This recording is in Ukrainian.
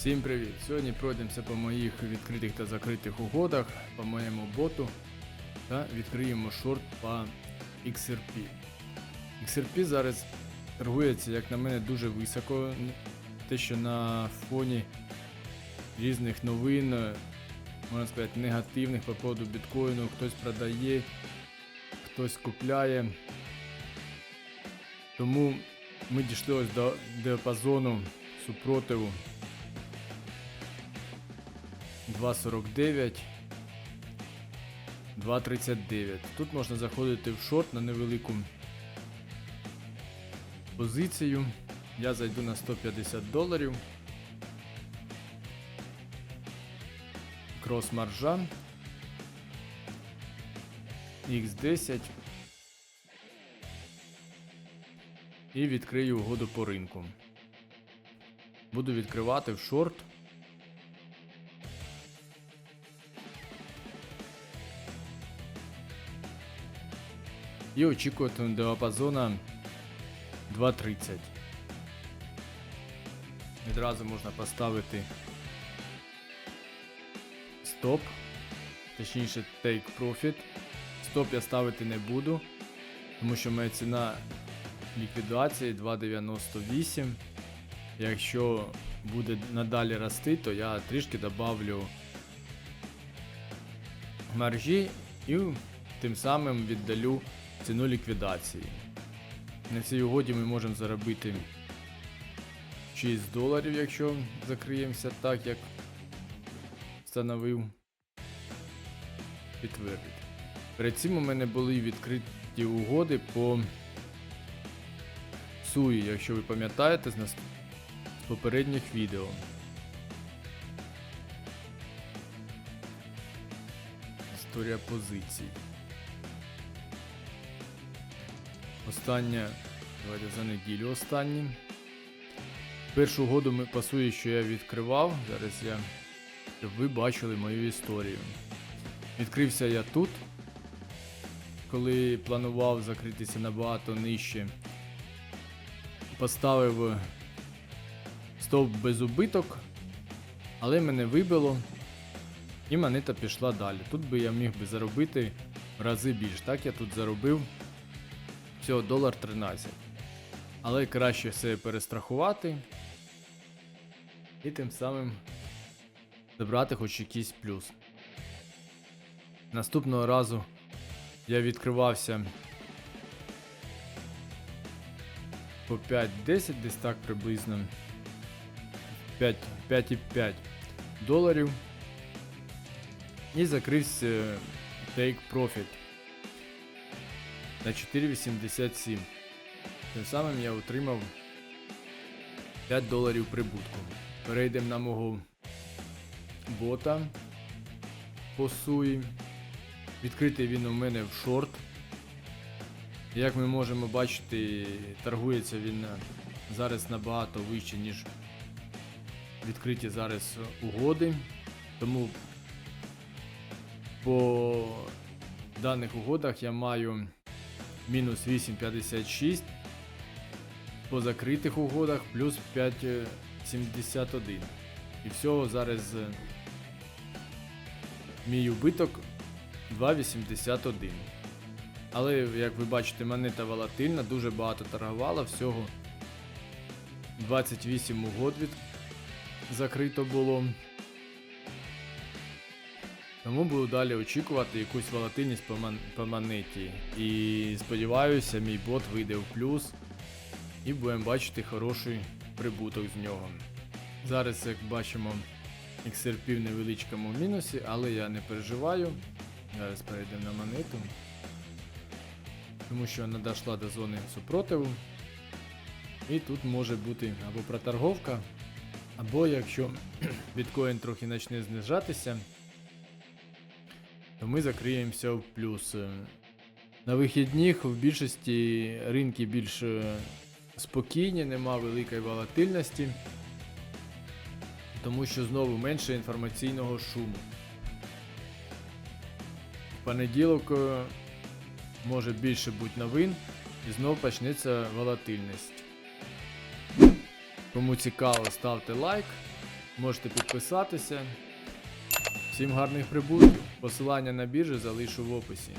Всім привіт! Сьогодні пройдемося по моїх відкритих та закритих угодах, по моєму боту та відкриємо шорт по XRP. XRP зараз торгується, як на мене, дуже високо. Те, що на фоні різних новин, можна сказати, негативних по поводу біткоїну, хтось продає, хтось купляє. Тому ми дійшли ось до діапазону супротиву 2.49, 2.39. Тут можна заходити в шорт на невелику позицію. Я зайду на 150 доларів. Крос маржа. X10. І відкрию угоду по ринку. Буду відкривати в шорт. І очікувати діапазона 2.30. Відразу можна поставити стоп, точніше take profit. Стоп я ставити не буду, тому що моя ціна ліквідації 2.98. Якщо буде надалі рости, то я трішки добавлю маржі і тим самим віддалю ціну ліквідації. На цій угоді ми можемо заробити 6 доларів, якщо закриємося так, як встановив підтвердити. Перед цим у мене були відкриті угоди по Суї, якщо ви пам'ятаєте з, нас... з попередніх відео. Історія позицій. Остання. Давайте за неділю останні. Першу угоду ми пасує, що я відкривав. Зараз я. Щоб ви бачили мою історію. Відкрився я тут, коли планував закритися набагато нижче. Поставив стовп без убиток, але мене вибило. І монета пішла далі. Тут би я міг би заробити в рази більш. Так я тут заробив всього долар 13. Але краще все перестрахувати. І тим самим забрати хоч якийсь плюс. Наступного разу я відкривався по 5-10, десь так приблизно 5,5 доларів. І закрився Take Profit на 4,87. Тим самим я отримав 5 доларів прибутку. Перейдемо на мого бота по суї. Відкритий він у мене в шорт. Як ми можемо бачити, торгується він зараз набагато вище, ніж відкриті зараз угоди. Тому по даних угодах я маю мінус 8,56. По закритих угодах плюс 5,71. І всього зараз е, мій убиток 2,81. Але, як ви бачите, монета волатильна, дуже багато торгувала, всього 28 угод від закрито було. Тому буду далі очікувати якусь волатильність по, мон- по монеті. І сподіваюся, мій бот вийде в плюс і будемо бачити хороший прибуток з нього. Зараз, як бачимо, XRP в невеличкому мінусі, але я не переживаю. Зараз перейдемо на монету. Тому що вона дійшла до зони супротиву. І тут може бути або проторговка, або якщо біткоін трохи почне знижатися, то ми закриємося в плюс. На вихідних в більшості ринки більш е, спокійні, нема великої волатильності, тому що знову менше інформаційного шуму. В понеділок е, може більше бути новин і знов почнеться волатильність. Кому цікаво, ставте лайк. Можете підписатися. Всім гарних прибутків. Посилання на біржу залишу в описі.